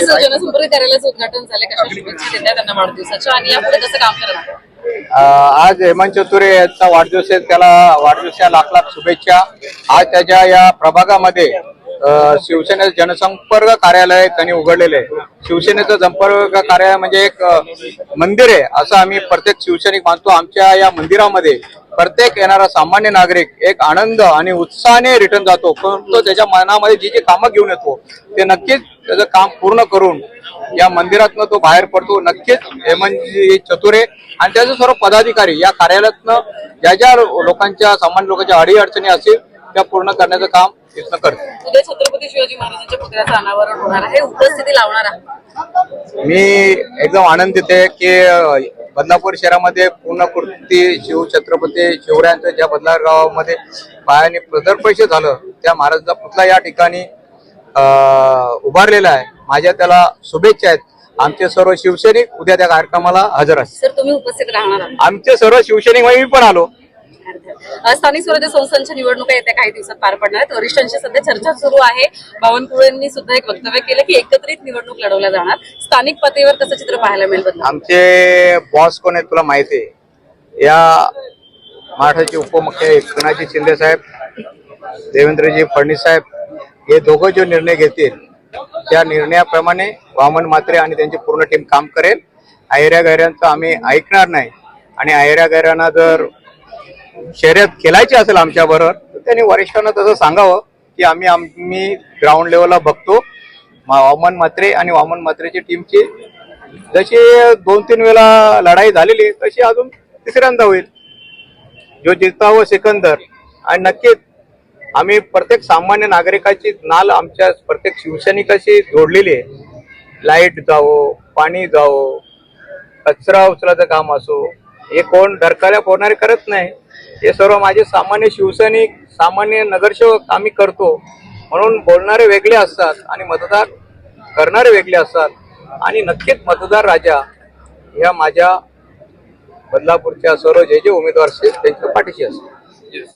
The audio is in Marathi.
जसं जनसंपर्क कार्यालयाचं उद्घाटन झालं कशा शुभेच्छा देतात त्यांना वाढदिवसाच्या आणि यापुढे कसं काम करणार? अं, आज हेमंत चतुरे यांचा वाढदिवस आहे. त्याला वाढदिवसाच्या लाख लाख शुभेच्छा. आज त्याच्या या प्रभागामध्ये अं, शिवसेनेचं जनसंपर्क कार्यालय त्यांनी उघडलेलं आहे. शिवसेनेचं संपर्क कार्यालय म्हणजे एक मंदिर आहे. असं आम्ही प्रत्येक शिवसैनिक मानतो आमच्या या मंदिरामध्ये प्रत्येक येणारा सामान्य नागरिक एक आनंद आणि उत्साहाने रिटर्न जातो. परंतु त्याच्या मनामध्ये जी जी कामं घेऊन येतो ते नक्कीच त्याचं काम पूर्ण करून या मंदिरातनं तो बाहेर पडतो. नक्कीच हेमंतजी चतुरे आणि त्याचे सर्व पदाधिकारी या कार्यालयातनं ज्या ज्या लोकांच्या सामान्य लोकांच्या अडी अडचणी असतील त्या पूर्ण करण्याचं काम इथनं करतो. उद्या छत्रपती शिवाजी महाराजांच्या पुतळ्याचं अनावरण होणार आहे. उपस्थिती लावणार आहे मी एकदम आनंदित आहे की अं, बदलापूर शहरामध्ये पूर्ण कृती शिव छत्रपती शिवरायांचं ज्या बदलापूर गावामध्ये पायाने प्रदर्पश झालं त्या महाराजांचा पुतळा या ठिकाणी उभारलेला आहे. माझ्या त्याला शुभेच्छा आहेत. आमचे सर्व शिवसैनिक उद्या त्या कार्यक्रमाला हजर असतील सर तुम्ही उपस्थित राहणार आहात. आमचे सर्व शिवसैनिक मी पण आलो. स्थानिक स्वराज्य संस्थांच्या निवडणुका येत्या काही दिवसात पार पडणार आहेत. वरिष्ठांशी सध्या चर्चा सुरू आहे. बावनकुळेंनी सुद्धा एक वक्तव्य केलं की एकत्रित निवडणूक लढवल्या जाणार. स्थानिक पातळीवर कसं चित्र पाहायला मिळेल आमचे बॉस कोण आहेत तुला माहिती आहे? या महाराष्ट्राचे उपमुख्य एकनाथजी शिंदे साहेब देवेंद्रजी फडणवीस साहेब हे दोघं जो निर्णय घेतील त्या निर्णयाप्रमाणे वामन मात्रे आणि त्यांची पूर्ण टीम काम करेल. आयऱ्या गैऱ्यांचं आम्ही ऐकणार नाही. आणि आयऱ्या गैऱ्यांना जर शर्यत खेळायची असेल आमच्याबरोबर तर त्यांनी वरिष्ठांना तसं सांगावं की आम्ही आम्ही ग्राउंड लेवलला बघतो. वामन मात्रे आणि वामन मात्रेची टीमची जशी दोन तीन वेळा लढाई झालेली तशी अजून तिसऱ्यांदा होईल. जो जिंकता व सिकंदर. आणि नक्कीच आम्ही प्रत्येक सामान्य नागरिकाची नाल आमच्या प्रत्येक शिवसैनिकाशी जोडलेली आहे. लाइट जावो पाणी जावो कचरा उचलाचं काम असो हे कोण धरकाल्या कोणारे करत नाही. हे सर्व माझे सामान्य शिवसैनिक सामान्य नगरसेवक आम्ही करतो. म्हणून बोलणारे वेगळे असतात आणि मतदार करणारे वेगळे असतात. आणि नक्कीच मतदार राजा या माझ्या बदलापूरच्या सर्व जे जे उमेदवार असतील त्यांच्या पाठीशी असतात